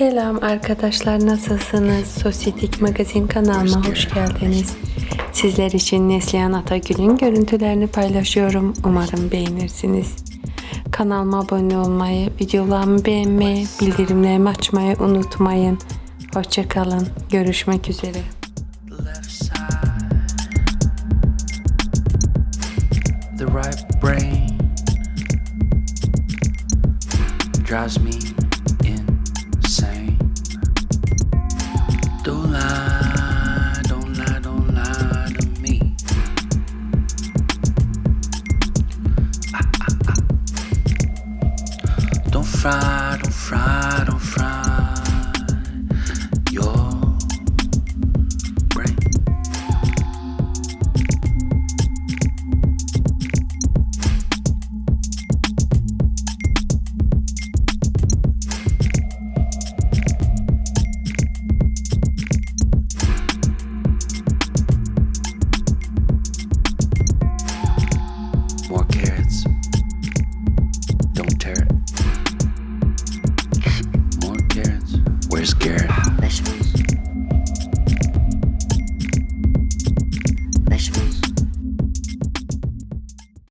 Selam arkadaşlar nasılsınız? Sosyetik Magazin kanalıma hoş geldiniz. Sizler için Neslihan Atagül'ün görüntülerini paylaşıyorum. Umarım beğenirsiniz. Kanalıma abone olmayı, videolarımı beğenmeyi, bildirimlerimi açmayı unutmayın. Hoşçakalın. Görüşmek üzere. left side. The right brain drives me fried on oh, fried Where's Garrett?